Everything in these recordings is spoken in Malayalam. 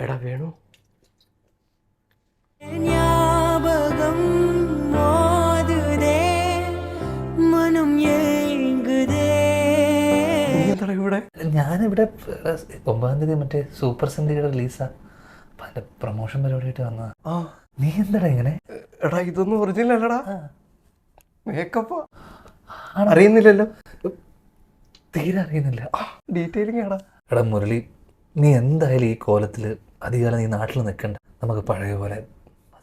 എടാ വേണു. ഞാനിവിടെ ഒമ്പതാം തീയതി മറ്റേ സൂപ്പർ സിന്ധിയുടെ റിലീസാ അപ്പൊ അതിന്റെ പ്രൊമോഷൻ പരിപാടിയായിട്ട് വന്നതാ. ആ. നീ എന്താടാ ഇങ്ങനെ? എടാ ഇതൊന്നും ഒറിജിനൽ അല്ലടാ മേക്കപ്പ് അറിയുന്നില്ലല്ലോ. തീരെ അറിയുന്നില്ല. ഡീറ്റെയിലിംഗ് എടാ എടാ മുരളി നീ എന്തായാലും ഈ കോലത്തിൽ അധികാലം നീ നാട്ടിൽ നിൽക്കണ്ട നമുക്ക് പഴയ പോലെ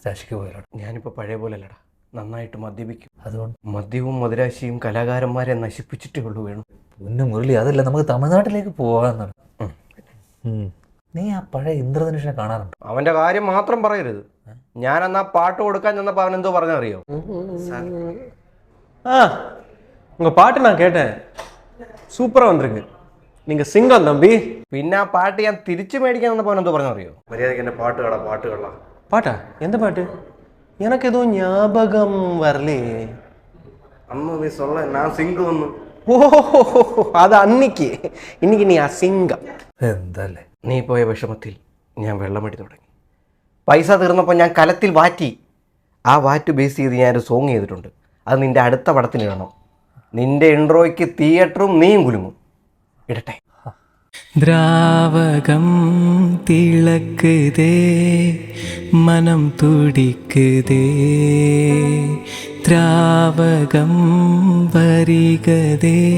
ശശിക്ക് പോയാലോ ഞാനിപ്പോൾ പഴയ പോലെ അല്ലടാ നന്നായിട്ട് മദ്യപിക്കും അതുകൊണ്ട് മദ്യവും മധുരാശിയും കലാകാരന്മാരെ നശിപ്പിച്ചിട്ടേ ഉള്ളൂ വേണു പൊന്നു മുരളി അതല്ല നമുക്ക് തമിഴ്നാട്ടിലേക്ക് പോകാമെന്നാണ് ഉം. ഉം. നീ ആ പഴയ ഇന്ദ്രധനുഷിനെ കാണാറുണ്ട് അവന്റെ കാര്യം മാത്രം പറയരുത് ഞാൻ അന്നാ പാട്ട് കൊടുക്കാൻ ചെന്നപ്പോൾ അവൻ എന്തോ പറഞ്ഞറിയോ ஆ உங்கள் பாட்டு நான் கேட்டேன் சூப்பராக வந்திருக்கு നിങ്ങൾ സിംഗം തമ്പി. പിന്നെ ആ പാട്ട് ഞാൻ തിരിച്ചു മേടിക്കാൻ വന്നപ്പോൾ എന്തോ പറഞ്ഞു അറിയോ മര്യാദയ്ക്ക് എന്നെ പാട്ട് കാടാ പാട്ട് കട പാട്ടാ? എന്ത് പാട്ട്? എനക്കേതോ ഞാപകം വരലേ. അന്ന് നീ സൊല്ല ഞാൻ സിംഗ് വന്നു അത് അന്നിക്ക്. ഇന്നിക്ക് നീ അസിംഗം. എന്തല്ലേ? നീ പോയ വിഷമത്തിൽ ഞാൻ വെള്ളമടി തുടങ്ങി. പൈസ തീർന്നപ്പോൾ ഞാൻ കലത്തിൽ വാറ്റി. ആ വാറ്റ് ബേസ് ചെയ്ത് ഞാനൊരു സോങ് ചെയ്തിട്ടുണ്ട്. അത് നിന്റെ അടുത്ത പടത്തിന് വേണം. നിന്റെ ഇൻട്രോയ്ക്ക് തിയേറ്ററും നീയും കുലുങ്ങും. ഇടട്ടെ. ദ്രാവകം തിളക്കുതേ മനം തുടിക്കുതേ. ദ്രാവകം വരികതേ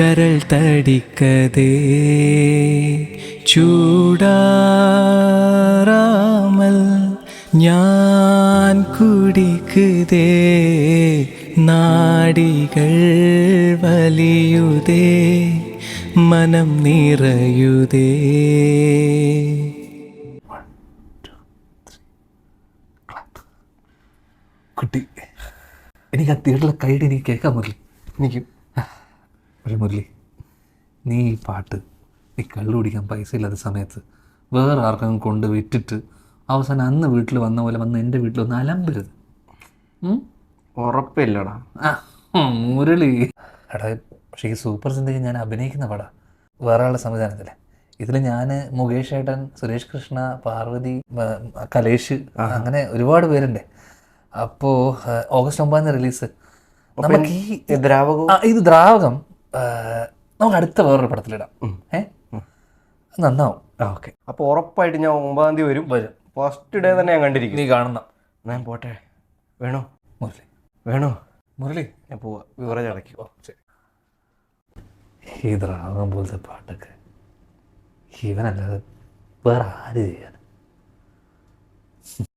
കരൾ തടിക്കതേ. ചൂടാറാമൽ ഞാൻ കുടിക്കുതേ നാടികൾ വലിയുതേ. മനം നിറയുതേ. കുട്ടി എനിക്ക് ആ തിയേറ്ററിലെ കൈഡ് എനിക്ക് കേൾക്കാൻ മുരളി. എനിക്ക്. പക്ഷേ മുരളി നീ ഈ പാട്ട് നീ കള്ളു കുടിക്കാൻ പൈസ ഇല്ലാത്ത സമയത്ത് വേറെ ആർക്കും കൊണ്ട് വിറ്റിട്ട് അവസാനം അന്ന് വീട്ടിൽ വന്ന പോലെ വന്ന് എന്റെ വീട്ടിൽ ഒന്ന് അലമ്പരുത്? ഉറപ്പില്ലടാ. മുരളി. എടാ പക്ഷേ ഈ സൂപ്പർ സിന്ധിക്ക് ഞാൻ അഭിനയിക്കുന്ന പടം. വേറെ ആളുടെ സംവിധാനത്തിലെ. ഇതിൽ ഞാൻ മുകേഷ് ഏട്ടൻ സുരേഷ് കൃഷ്ണ പാർവതി കലേഷ് അങ്ങനെ ഒരുപാട് പേരുണ്ട്. അപ്പോൾ ഓഗസ്റ്റ് ഒമ്പതാം തീയതി റിലീസ്. നമുക്ക് ഈ ദ്രാവകം? ഇത് ദ്രാവകം നമുക്ക് അടുത്ത വേറൊരു പടത്തിലിടാം ഏ? അത് നന്നാവും. ഓക്കെ. അപ്പോൾ ഉറപ്പായിട്ട് ഞാൻ ഒമ്പതാം തീയതി വരും. വരും. ഫസ്റ്റ് ഡേ തന്നെ ഞാൻ കണ്ടിരിക്കും. നീ കാണണം. ഞാൻ പോട്ടെ. വേണോ? മുരളി. വേണോ? മുരളി. ഞാൻ പോവാ. വിവരം അടയ്ക്കും. ഓ ശരി. ഈ ദ്രാവകം പോലത്തെ പാട്ടൊക്കെ. ഇവനല്ലാതെ വേറെ ആര് ചെയ്യാൻ